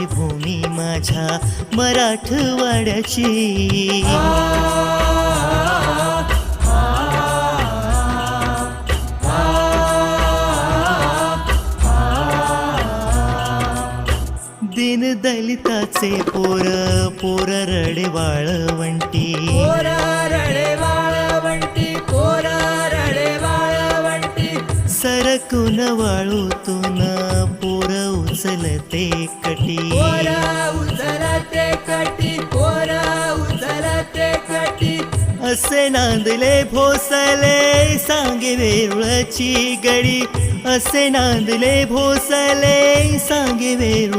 महंताची भूमी माझ्या मराठवाड्याची. दिन दलिताचे पोर पोर रडे वाळवंटी रडे वाळवंटी सरकून वाळूतून पोर उचलते कटी. पोरा उचलते कटी पोरा उचलते कटी. असे नांदले भोसले सांगे वेरुळची गडी. असे नांदले भोसले सांगे वेरुळ